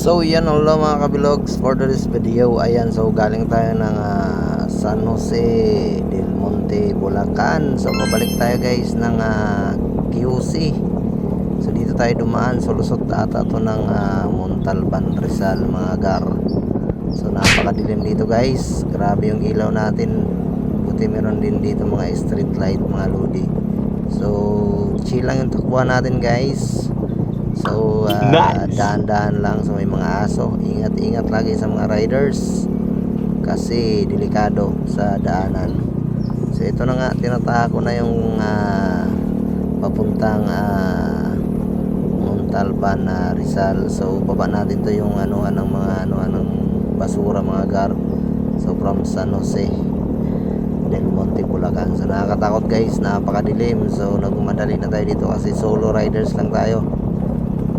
So yan hello mga kabilogs. For this video Ayan so galing tayo ng ah, San Jose del Monte Bulacan. So pabalik tayo guys ng ah, QC So dito tayo dumaan So lusot ata to ng ah, Montalban Rizal mga gar. So napakadilim dito guys. Grabe yung ilaw natin. Buti meron din dito mga street light mga lodi. So chill lang yung takbuhan natin guys So, ah, Nice. dahan-dahan lang sa may mga aso. Ingat-ingat lagi sa mga riders kasi delikado sa daanan. So, ito na nga, tinataha ko na yung ah, papuntang uh, Montalban na Rizal. So, baba natin to yung ano ng mga ano ng basura mga gar. So, from San Jose del Monte Bulacan. So, nakakatakot guys, napakadilim. So, nagmamadali na tayo dito kasi solo riders lang tayo.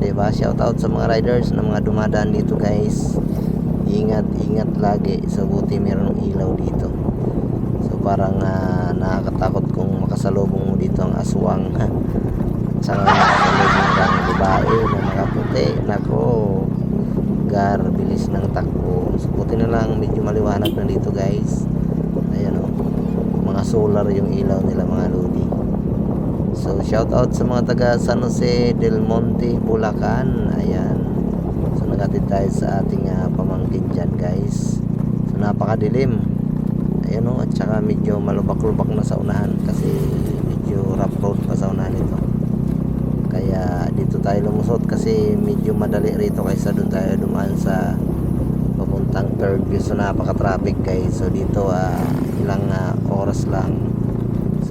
Diba? Shout out sa mga riders na mga dumadaan dito guys. Ingat, ingat lagi. So buti meron ilaw dito. So parang ah, nakakatakot kung makasalubong mo dito ang aswang. At saka makasalubong kang babae na nakaputi. Nako, gar, bilis ng takbo. So buti na lang medyo maliwanag na dito guys. Ayan o. Mga solar yung ilaw nila mga shout out sa mga taga San Jose del Monte, Bulacan. Ayan. So nagatid tayo sa ating ah, pamangkin dyan guys. So napakadilim. Ayan o. At saka medyo malubak-lubak na sa unahan kasi medyo rough road pa sa unahan ito. Kaya dito tayo lumusot kasi medyo madali rito kaysa doon tayo dumaan sa papuntang Fairview. So napaka-traffic guys. So dito ah, ilang ah, oras lang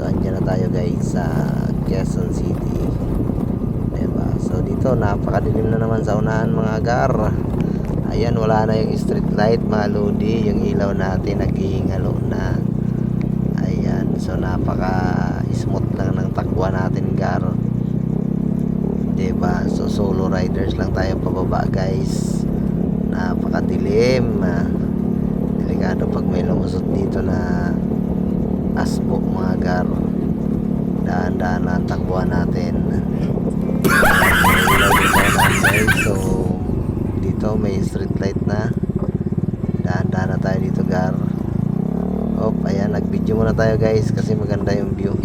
So andyan na tayo guys sa Quezon City. Diba? So dito napakadilim na naman sa unahan mga gar. Ayan wala na yung street light mga lodi. Yung ilaw natin naghihingalo na. Ayan so napaka smooth lang ng takbuhan natin gar. Diba? So solo riders lang tayo pababa guys. Napakadilim. Delikado pag may lumusot dito na asbo mga gar daan-daan na ang takbuhan natin. So dito may street light na. Daan-daan na tayo dito gar. Op ayan nag video muna tayo guys kasi maganda yung view.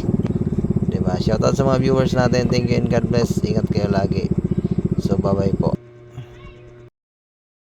Diba? Shoutout sa mga viewers natin. Thank you and God bless. Ingat kayo lagi. So bye bye po